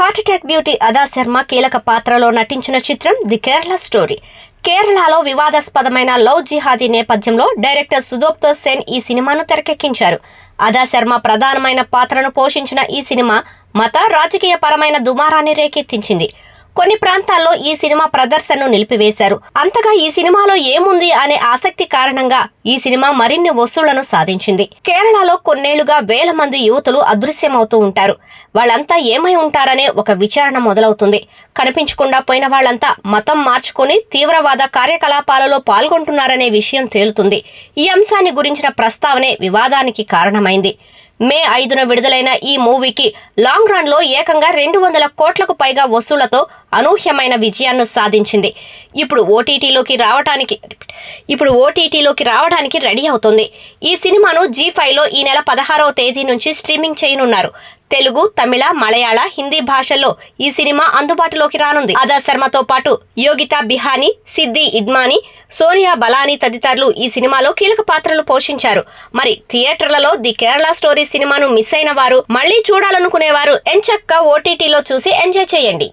Heart attack beauty అదా శర్మ కీలక పాత్రలో నటించిన చిత్రం ది కేరళ స్టోరీ. కేరళలో వివాదాస్పదమైన లవ్ జిహాదీ నేపథ్యంలో డైరెక్టర్ సుదోప్తో సెన్ ఈ సినిమాను తెరకెక్కించారు. అదా శర్మ ప్రధానమైన పాత్రను పోషించిన ఈ సినిమా మత రాజకీయ పరమైన దుమారాన్ని రేకెత్తించింది. కొన్ని ప్రాంతాల్లో ఈ సినిమా ప్రదర్శనను నిలిపివేశారు. అంతగా ఈ సినిమాలో ఏముంది అనే ఆసక్తి కారణంగా ఈ సినిమా మరిన్ని వసూళ్ళను సాధించింది. కేరళలో కొన్నేళ్ళుగా వేల మంది యువతులు అదృశ్యమవుతూ ఉంటారు. వాళ్ళంతా ఏమై ఉంటారనే ఒక విచారణ మొదలవుతుంది. కనిపించకుండా పోయిన వాళ్ళంతా మతం మార్చుకొని తీవ్రవాద కార్యకలాపాలలో పాల్గొంటున్నారనే విషయం తేలుతుంది. ఈ అంశాన్ని గురించిన ప్రస్తావనే వివాదానికి కారణమైంది. మే ఐదున విడుదలైన ఈ మూవీకి లాంగ్ రన్లో ఏకంగా రెండు వందల కోట్లకు పైగా వసూళ్ళతో అనూహ్యమైన విజయాన్ని సాధించింది. ఇప్పుడు ఓటీటీలోకి రావటానికి ఇప్పుడు ఓటీటీలోకి రావడానికి రెడీ అవుతుంది. ఈ సినిమాను జీ లో ఈ నెల పదహారవ తేదీ నుంచి స్ట్రీమింగ్ చేయనున్నారు. తెలుగు తమిళ మలయాళ హిందీ భాషల్లో ఈ సినిమా అందుబాటులోకి రానుంది. అదా శర్మతో పాటు యోగిత బిహానీ సిద్ది ఇద్మాని సోనియా బలాని తదితరులు ఈ సినిమాలో కీలక పాత్రలు పోషించారు. మరి థియేటర్లలో ది కేరళ స్టోరీ సినిమాను మిస్ అయిన వారు మళ్ళీ చూడాలనుకునేవారు ఎంచక్క ఓటీటీలో చూసి ఎంజాయ్ చేయండి.